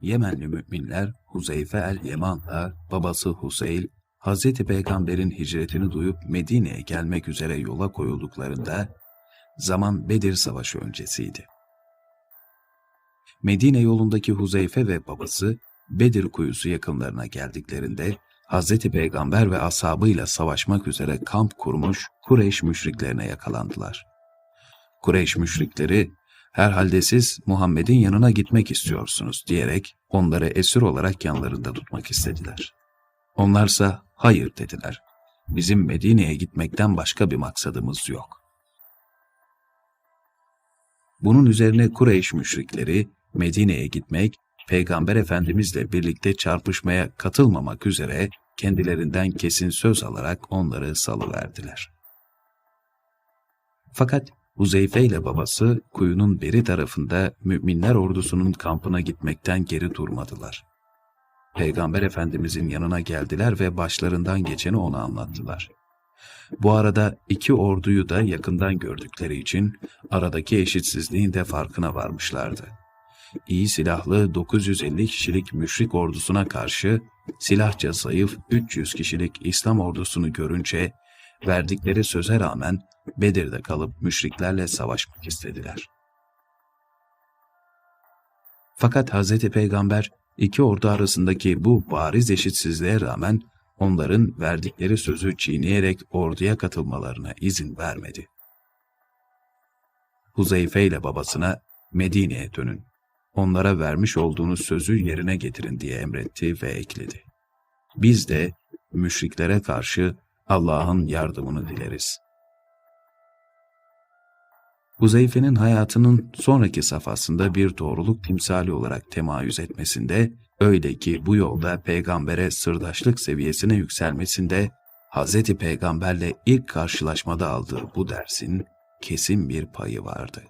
Yemenli müminler Huzeyfe el-Yeman'la babası Huseyl, Hz. Peygamber'in hicretini duyup Medine'ye gelmek üzere yola koyulduklarında zaman Bedir Savaşı öncesiydi. Medine yolundaki Huzeyfe ve babası Bedir kuyusu yakınlarına geldiklerinde Hz. Peygamber ve ashabıyla savaşmak üzere kamp kurmuş Kureyş müşriklerine yakalandılar. Kureyş müşrikleri, herhalde siz Muhammed'in yanına gitmek istiyorsunuz diyerek onları esir olarak yanlarında tutmak istediler. Onlarsa hayır dediler. Bizim Medine'ye gitmekten başka bir maksadımız yok. Bunun üzerine Kureyş müşrikleri Medine'ye gitmek, Peygamber Efendimizle birlikte çarpışmaya katılmamak üzere kendilerinden kesin söz alarak onları salıverdiler. Fakat Huzeyfe ile babası kuyunun beri tarafında müminler ordusunun kampına gitmekten geri durmadılar. Peygamber Efendimizin yanına geldiler ve başlarından geçeni ona anlattılar. Bu arada iki orduyu da yakından gördükleri için aradaki eşitsizliğin de farkına varmışlardı. İyi silahlı 950 kişilik müşrik ordusuna karşı silahça zayıf 300 kişilik İslam ordusunu görünce verdikleri söze rağmen Bedir'de kalıp müşriklerle savaşmak istediler. Fakat Hz. Peygamber iki ordu arasındaki bu bariz eşitsizliğe rağmen onların verdikleri sözü çiğneyerek orduya katılmalarına izin vermedi. Huzeyfe ile babasına Medine'ye dönün. Onlara vermiş olduğunuz sözü yerine getirin diye emretti ve ekledi. Biz de müşriklere karşı Allah'ın yardımını dileriz. Huzeyfe'nin hayatının sonraki safhasında bir doğruluk timsali olarak temayüz etmesinde, öyle ki bu yolda peygambere sırdaşlık seviyesine yükselmesinde, Hz. Peygamberle ilk karşılaşmada aldığı bu dersin kesin bir payı vardı.